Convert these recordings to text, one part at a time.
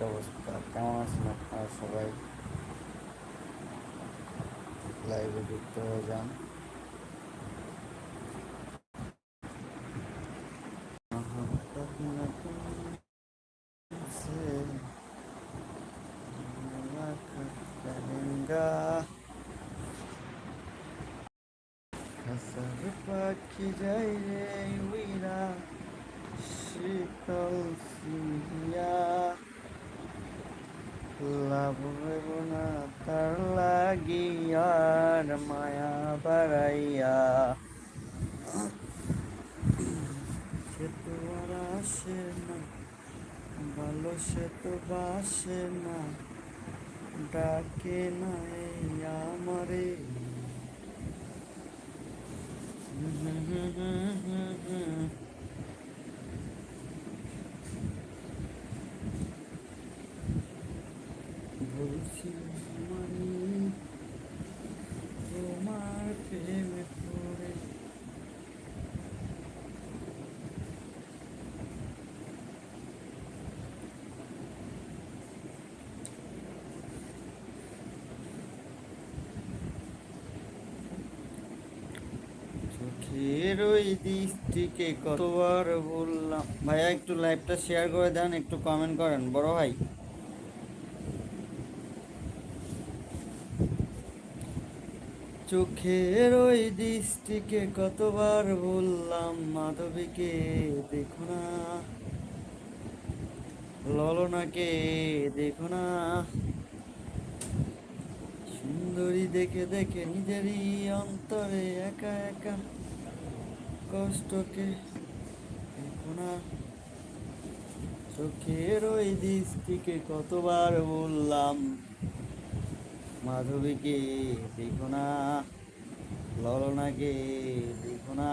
অবস্থা কেমন আছেন আপনারা সবাই লাইভে যুক্ত হয়ে যান ভালো সে তো বাসে না ডাকে না আমারে। বলছি মানি তোমার প্রেমে পড়ে চোখের ওই কতবার বললাম। ভাইয়া, একটু লাইভটা শেয়ার করে দেন, একটু কমেন্ট করেন, বড় ভাই। চোখের ওই দৃষ্টিকে কতবার বললাম, মাধবীকে দেখো না। ললনাকে দেখো না। সুন্দরী দেখে দেখে নিজেরই অন্তরে একা একা। কষ্টকে না চোখের ওই দৃষ্টিকে কতবার বললাম? মাধবীকে দেখো না ললনাকে দেখো না।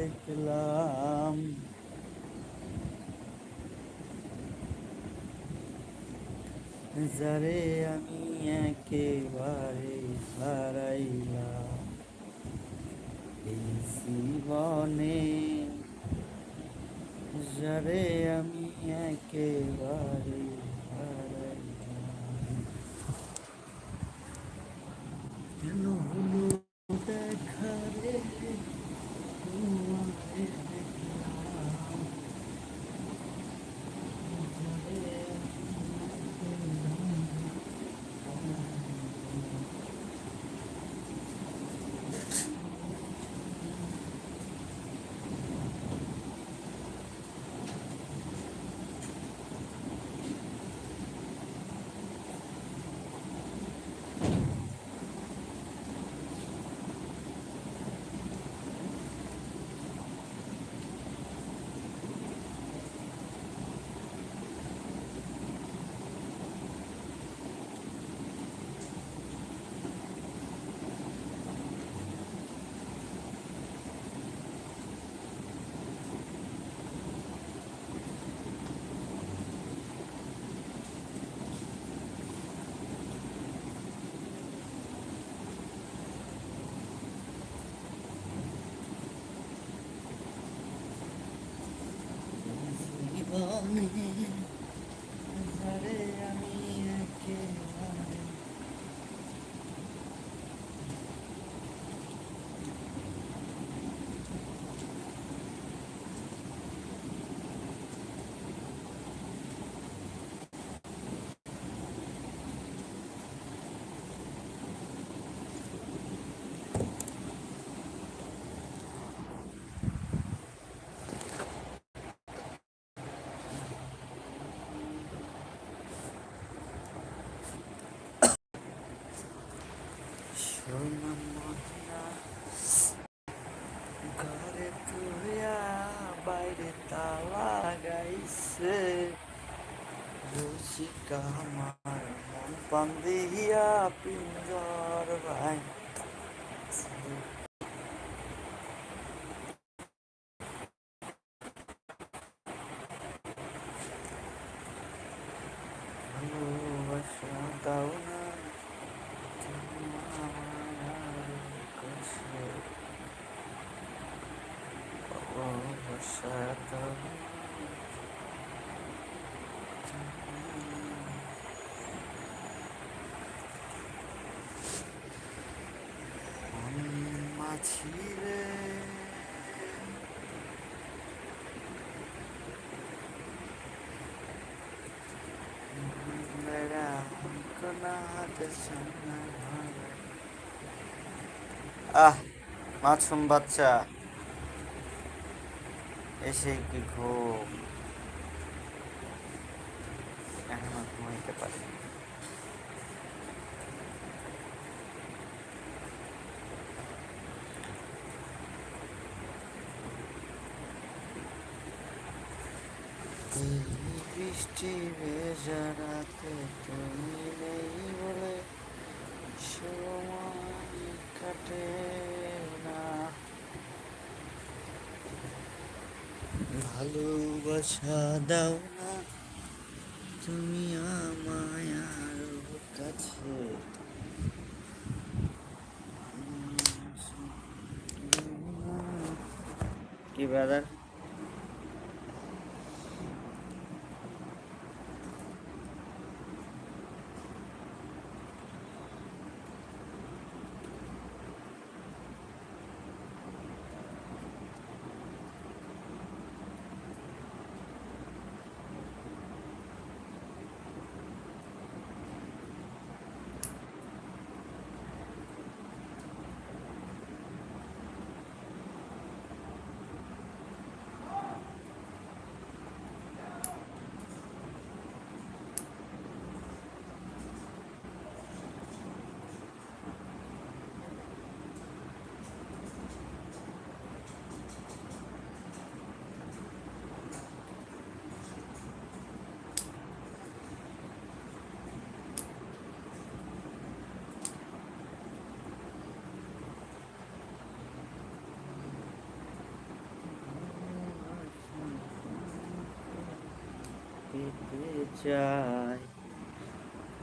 দেখলাম। যারে আমি একেবারে হারাইলাম এই জীবনে যারে আমি একেবারে ঘরে তুইয়া বাইরে তালা গাইছে। রসিকা আমার মন পান দিয়া পিঞ্জর ভাই আহ মাছুম বাচ্চা এসে কি ঘুম এখনও ঘুমাইতে পারি এই ভেজা রাতে তুমি নেই বলে সময় কাটে না। ভালোবাসা দাও না, তুমি আমায় আরও কাছে। কি ব্রাদার?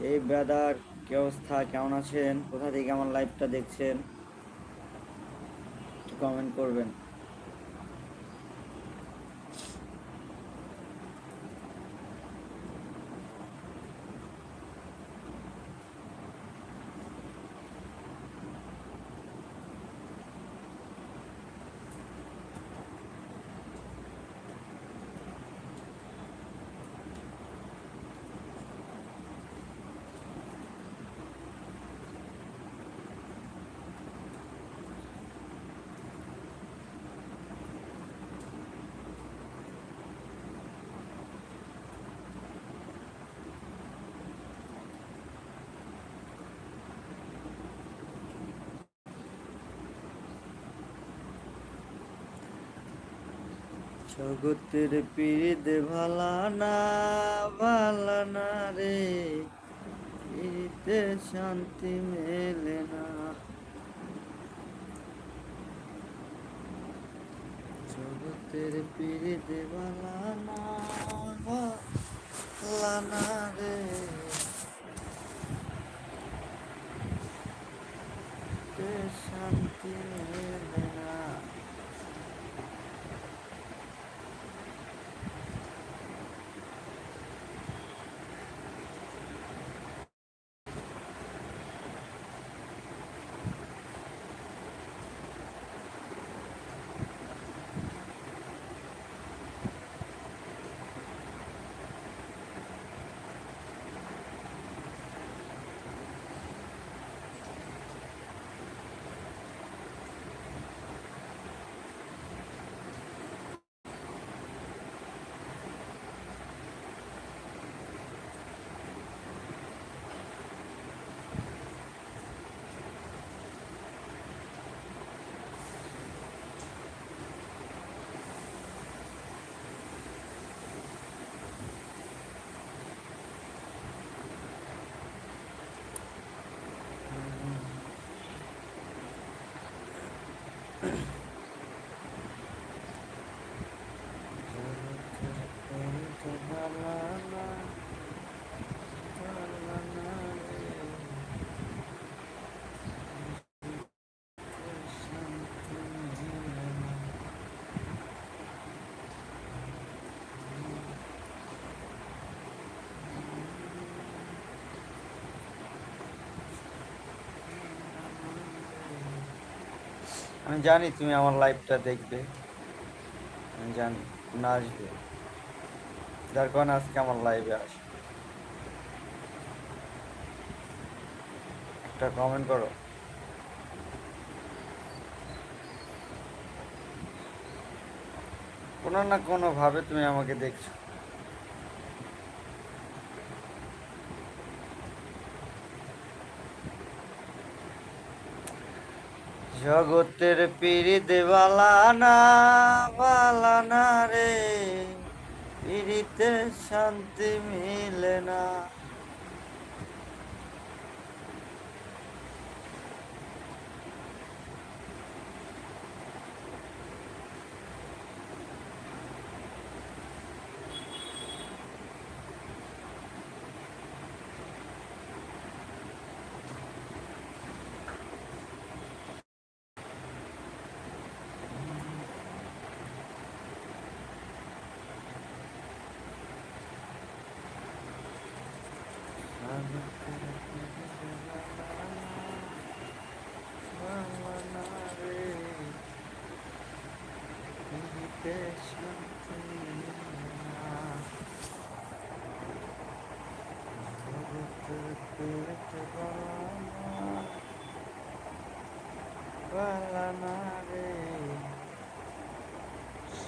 এই ব্রাদার কি অবস্থা? কেমন আছেন? কোথা থেকে আমার লাইভটা দেখছেন? কমেন্ট করবেন। জগতের পীড়িত ভালা না ভালা না রে। পীড়িতে শান্তি মেলে না। জগতের পীড়িত ভালা না ভালা না রে। শান্তি আমি জানি তুমি আমার লাইফটা দেখবে। আমি জানি, না আসবে। যার কারণে আজকে আমার লাইভে আস একটা কমেন্ট করো। কোনো না কোনোভাবে তুমি আমাকে দেখছ। জগতের পিড়ি দেওয়ালানা বালানা রে। পিড়িতে শান্তি মিলে না।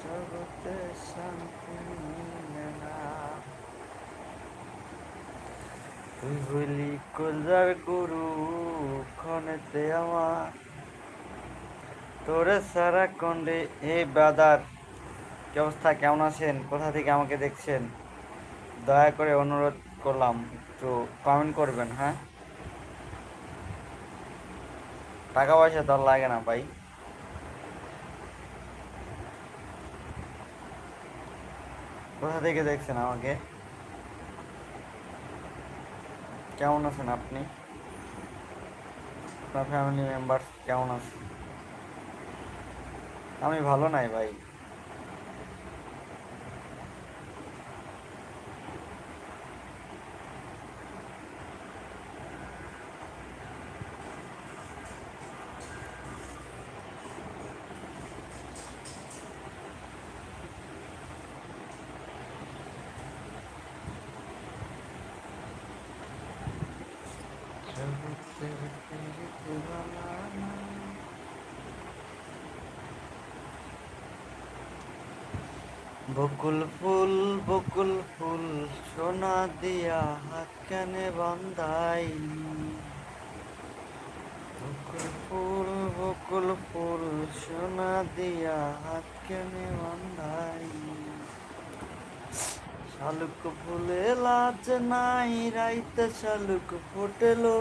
জগতে শান্তি মিলে না তুই হইলি কলজার গুরু ক্ষণেতে আমার। তোরে সারা কন্ডে এই ব্রাদার কি অবস্থা? কেমন আছেন? কোথা থেকে আমাকে দেখছেন? দয়া করে অনুরোধ করলাম, একটু কমেন্ট করবেন হ্যাঁ? টাকা পয়সা তো লাগে না ভাই। কোথা থেকে দেখছেন আমাকে? কেমন আছেন আপনি? আপনার ফ্যামিলি মেম্বার কেমন আছে আমি ভালো নাই ভাই। বকুল ফুল বকুল ফুল, সোনা দিয়া হাত কানে বান্ধাইলি বকুল ফুল বকুল ফুল, সোনা দিয়া হাত কানে বান্ধাইলি শালুক ফুলে লাজ নাই, রাইতে শালুক ফুটেলো।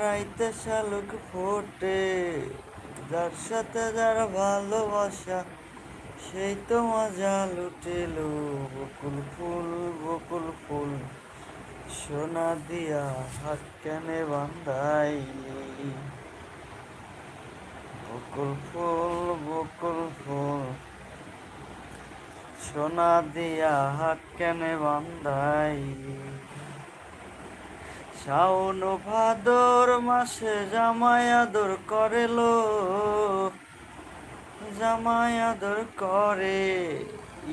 রাইতে শালুক ফোটে, যার সাথে যার ভালোবাসা সেই তো মজা লুটেলো বকুল ফুল বকুল ফুল। সোনা দিয়া হাত কেনে বান্ধাইলি বকুল ফুল বকুল ফুল। সোনা দিয়া হাত কেনে বান্ধাইলি শাওন ভাদর মাসে জামাই আদর করেলো। জামাই আদর করে।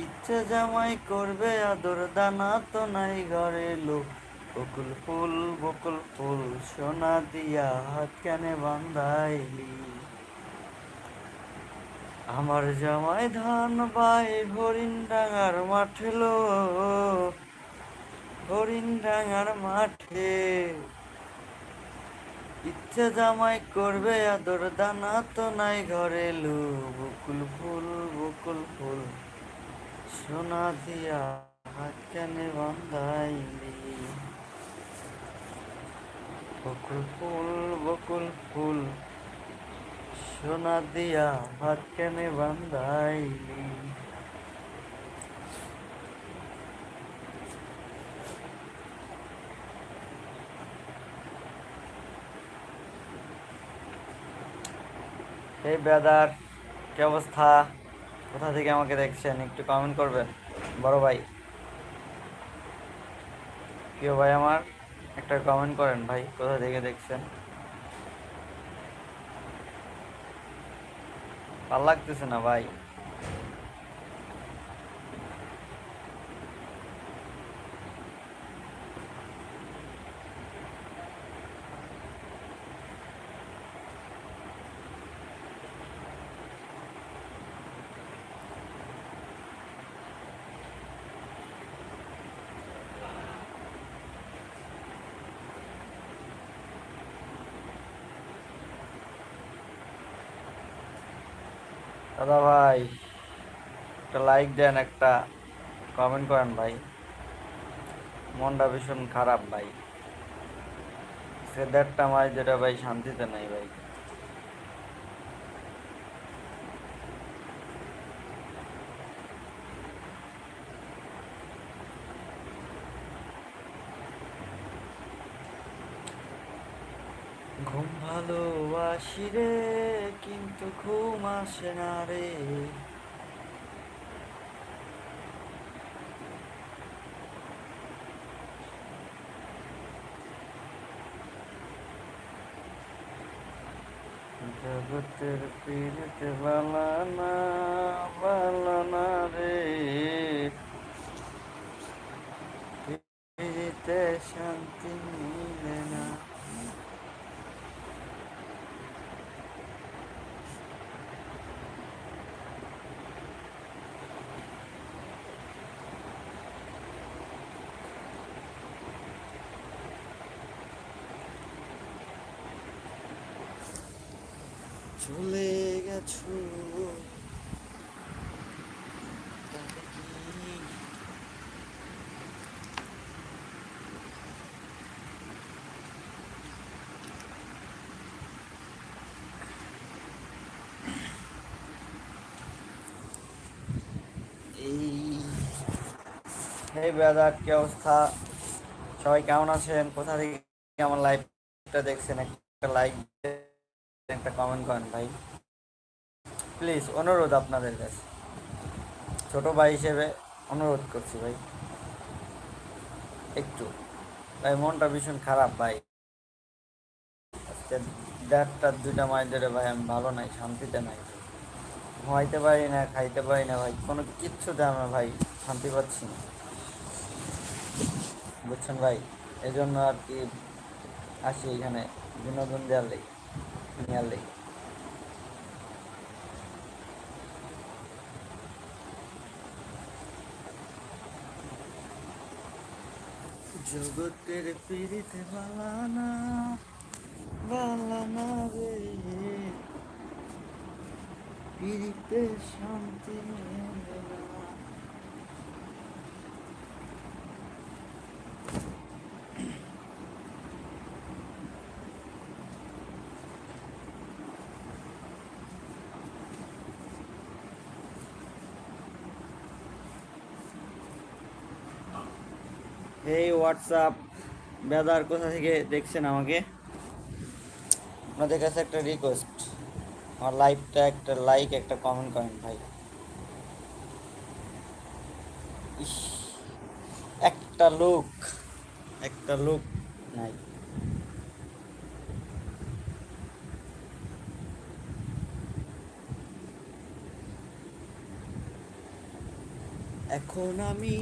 ইচ্ছে জামাই করবে আদর, দানা তো নাই ঘরে লোক। বকুল ফুল বকুল ফুল, সোনা দিয়া হাত কেনে বান্ধাইলি। আমার জামাই ধান বাই হরিণ ডাঙার মাঠে লো হরিণ ডাঙার মাঠে। ইচ্ছে জামাই করবে আদর, দানা তো নাই ঘরে লো, বকুল ফুল বকুল ফুল। সোনা দিয়া হাত কেনে বান্ধাইলি বকুল ফুল বকুল ফুল, সোনা দিয়া হাত কেনে বান্ধাইলি এই বেদার কি অবস্থা? কোথা থেকে আমাকে দেখছেন? একটু কমেন্ট করবেন। বড় ভাই। কেউ ভাই আমার, একটা কমেন্ট করেন ভাই, কোথা থেকে দেখছেন? ভালো লাগতেছে না ভাই। দাদা ভাই, একটা লাইক দেন, একটা কমেন্ট করেন ভাই। মনটা ভীষণ খারাপ ভাই। সে দেড়টা মাস যেটা ভাই, শান্তিতে নাই ভাই। ঘুম ভালোবাসি রে। কিন্তু ঘুম আসে না রে। জগতের পীড়িতে বালা না বালা না রে। পীড়িতে শান্তি মিলে না চলে গেছো তবে কি এই ব্রাদার কি অবস্থা? সবাই কেমন আছেন? কোথা থেকে আমার লাইভটা দেখছেন? একটা লাইক একটা কমেন্ট করেন ভাই। প্লিজ অনুরোধ আপনাদের কাছে। ছোট ভাই হিসেবে অনুরোধ করছি ভাই। একটু। ভাই, মনটা ভীষণ খারাপ ভাই। আজকে দেড়টা, দুইটা মাস ধরে ভাই, আমি ভালো নাই, শান্তিতে নাই। ঘুমাইতে পারি না, খাইতে পারি না ভাই। কোনো কিচ্ছুতে আমরা ভাই শান্তি পাচ্ছি না। বুঝছেন ভাই? এই জন্য আর কি আসি এখানে বিনোদন দেওয়ার লেগে, নেওয়ার লেগে। জগতের পিড়িতে বালানা বালানা রে। পিড়িতে শান্তি মেলে না এই হোয়াটসঅ্যাপ বেদার কোথা থেকে দেখছেন আমাকে আপনাদের কাছে একটা রিকোয়েস্ট আমার লাইভটা একটা লাইক একটা কমেন্ট করেন ভাই। ইস, একটা লোক একটা লোক নাই। এখন আমি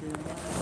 শান্তি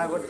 করতে